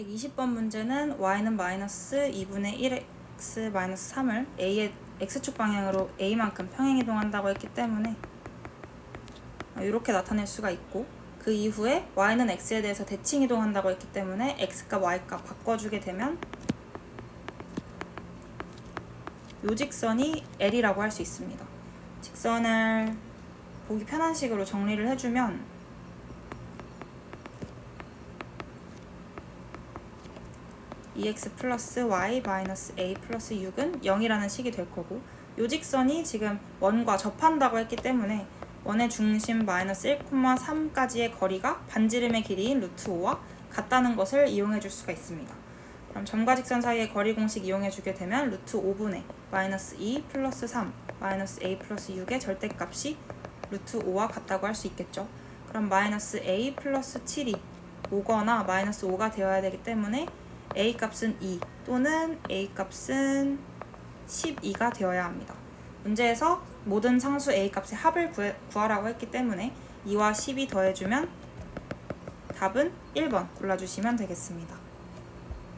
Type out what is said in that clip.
120번 문제는 y는 마이너스 2분의 1x 마이너스 3을 a의 x축 방향으로 a만큼 평행 이동한다고 했기 때문에 이렇게 나타낼 수가 있고 그 이후에 y는 x에 대해서 대칭 이동한다고 했기 때문에 x값 y값 바꿔주게 되면 요 직선이 L이라고 할 수 있습니다. 직선을 보기 편한 식으로 정리를 해주면 EX 플러스 Y 마이너스 A 플러스 6은 0이라는 식이 될 거고 요 직선이 지금 원과 접한다고 했기 때문에 원의 중심 마이너스 1,3까지의 거리가 반지름의 길이인 루트 5와 같다는 것을 이용해 줄 수가 있습니다. 그럼 점과 직선 사이의 거리 공식 이용해 주게 되면 루트 5분의 마이너스 2 플러스 3 마이너스 A 플러스 6의 절대값이 루트 5와 같다고 할 수 있겠죠. 그럼 마이너스 A 플러스 7이 5거나 마이너스 5가 되어야 되기 때문에 A 값은 2 또는 A 값은 12가 되어야 합니다. 문제에서 모든 상수 A 값의 합을 구해, 구하라고 했기 때문에 2와 10이 더해주면 답은 1번 골라주시면 되겠습니다.